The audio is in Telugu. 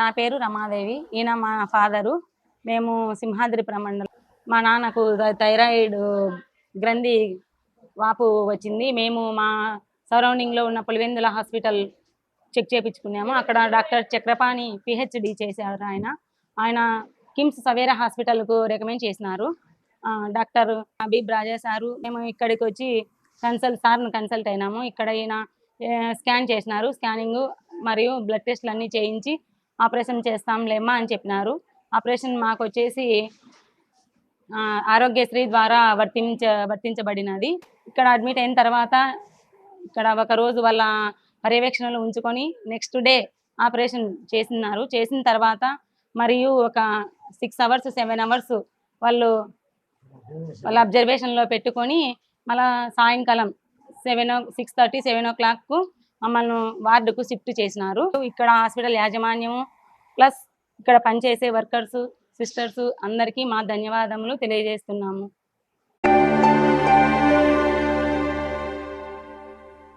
నా పేరు రమాదేవి. ఈయన మా ఫాదరు. మేము సింహాద్రి ప్రమండలం. మా నాన్నకు థైరాయిడ్ గ్రంథి వాపు వచ్చింది. మేము మా సరౌండింగ్లో ఉన్న పులివెందుల హాస్పిటల్ చెక్ చేయించుకున్నాము అక్కడ డాక్టర్ చక్రపాణి పిహెచ్డి చేశారు ఆయన. ఆయన కిమ్స్ సవేరా హాస్పిటల్కు రికమెండ్ చేసినారు. డాక్టర్ అబీబ్ రాజా సారు మేము ఇక్కడికి వచ్చి కన్సల్ట్ సార్ను కన్సల్ట్ అయినాము. ఇక్కడ ఈయన స్కాన్ చేసినారు. స్కానింగ్ మరియు బ్లడ్ టెస్ట్లు అన్నీ చేయించి ఆపరేషన్ చేస్తాంలేమ్మా అని చెప్పినారు. ఆపరేషన్ మాకు వచ్చేసి ఆరోగ్యశ్రీ ద్వారా వర్తించ వర్తించబడినది. ఇక్కడ అడ్మిట్ అయిన తర్వాత ఇక్కడ ఒక రోజు వాళ్ళ పర్యవేక్షణలో ఉంచుకొని నెక్స్ట్ డే ఆపరేషన్ చేసినారు. చేసిన తర్వాత మరియు ఒక సిక్స్ అవర్స్ సెవెన్ అవర్స్ వాళ్ళు వాళ్ళ అబ్జర్వేషన్లో పెట్టుకొని మళ్ళా సాయంకాలం seven o six thirty seven o క్లాక్కు మమ్మల్ని వార్డుకు షిఫ్ట్ చేసినారు. ఇక్కడ హాస్పిటల్ యాజమాన్యం ప్లస్ ఇక్కడ పనిచేసే వర్కర్స్ సిస్టర్స్ అందరికీ మా ధన్యవాదములు తెలియజేస్తున్నాము.